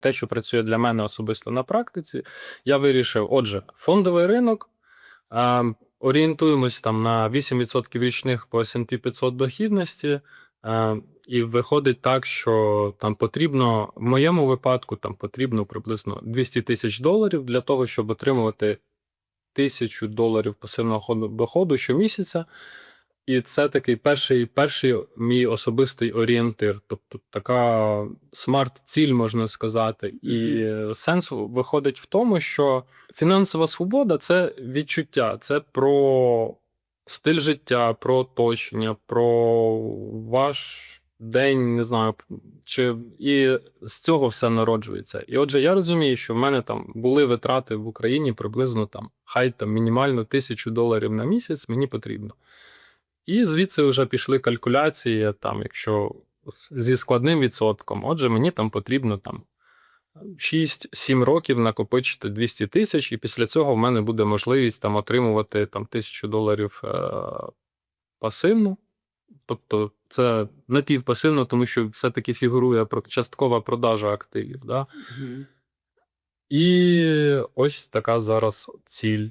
те, що працює для мене особисто на практиці, я вирішив: отже, фондовий ринок. Орієнтуємось там на 8% річних по S&P 500 дохідності. І виходить так, що там потрібно, в моєму випадку, там потрібно приблизно 200 тисяч доларів для того, щоб отримувати тисячу доларів пасивного ходу- доходу щомісяця. І це такий перший, перший мій особистий орієнтир. Тобто така смарт-ціль, можна сказати. І сенс виходить в тому, що фінансова свобода це відчуття, це про стиль життя, про оточення, про ваш день, не знаю, чи і з цього все народжується. І отже, я розумію, що в мене там були витрати в Україні приблизно там, хай там мінімально тисячу доларів на місяць мені потрібно. І звідси вже пішли калькуляції, там, якщо зі складним відсотком, отже, мені там потрібно там 6-7 років накопичити 200 тисяч, і після цього в мене буде можливість там отримувати там тисячу доларів е- пасивно. Тобто це напівпасивно, тому що все-таки фігурує про- часткова продажа активів. Да? Мгм. І ось така зараз ціль.